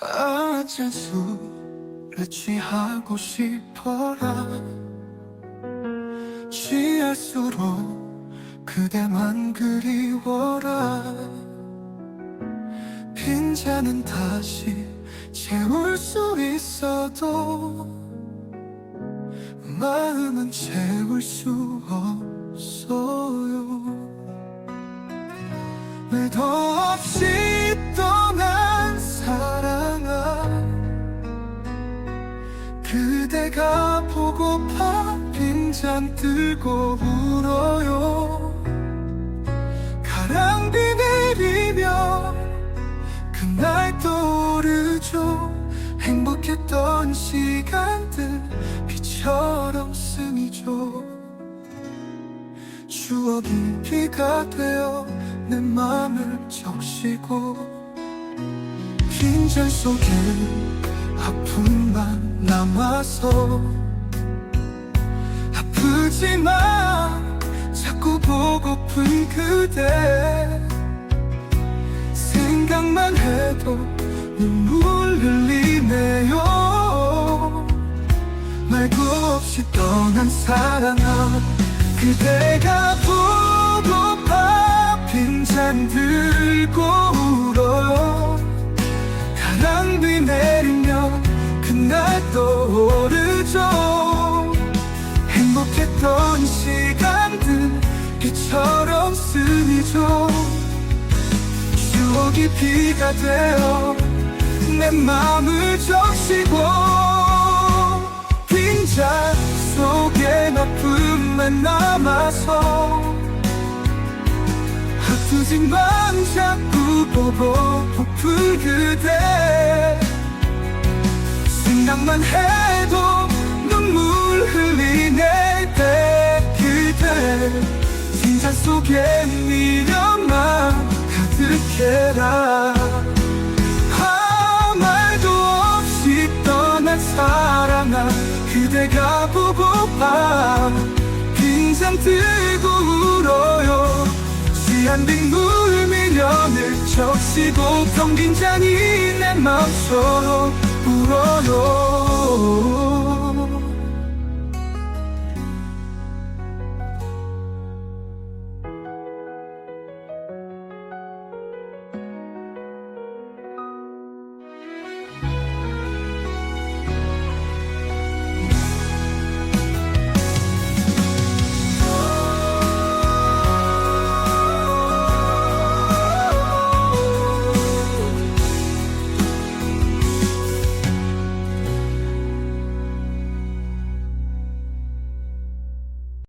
아, 잔술에 취하고 싶어라. 취할수록 그대만 그리워라. 빈 잔은 다시 채울 수 있어도 마음은 채울 수 없어요. 말도 없이 그대가 보고파 빈잔 들고 울어요. 가랑비 내리며 그날 떠오르죠. 행복했던 시간들 비처럼 스미죠. 추억이 비가 되어 내 맘을 적시고 빈잔 속에 아픔만 남아서 아프지만 자꾸 보고픈 그대 생각만 해도 눈물 흘리네요. 말도 없이 떠난 사랑아 그대가 보고파 빈잔 들고 비처럼 스미죠. 추억이 비가 되어 내 맘을 적시고 빈잔 속에 아픔만 남아서 아프지만 자꾸 보고픈 그대. 생각만 해도 속에 미련만 가득해라. 아무 말도 없이 떠난 사랑아 그대가 보고파. 빈잔 들고 울어요. 취한 빗물 미련을 적시고 텅빈 잔이 내 맘처럼 울어요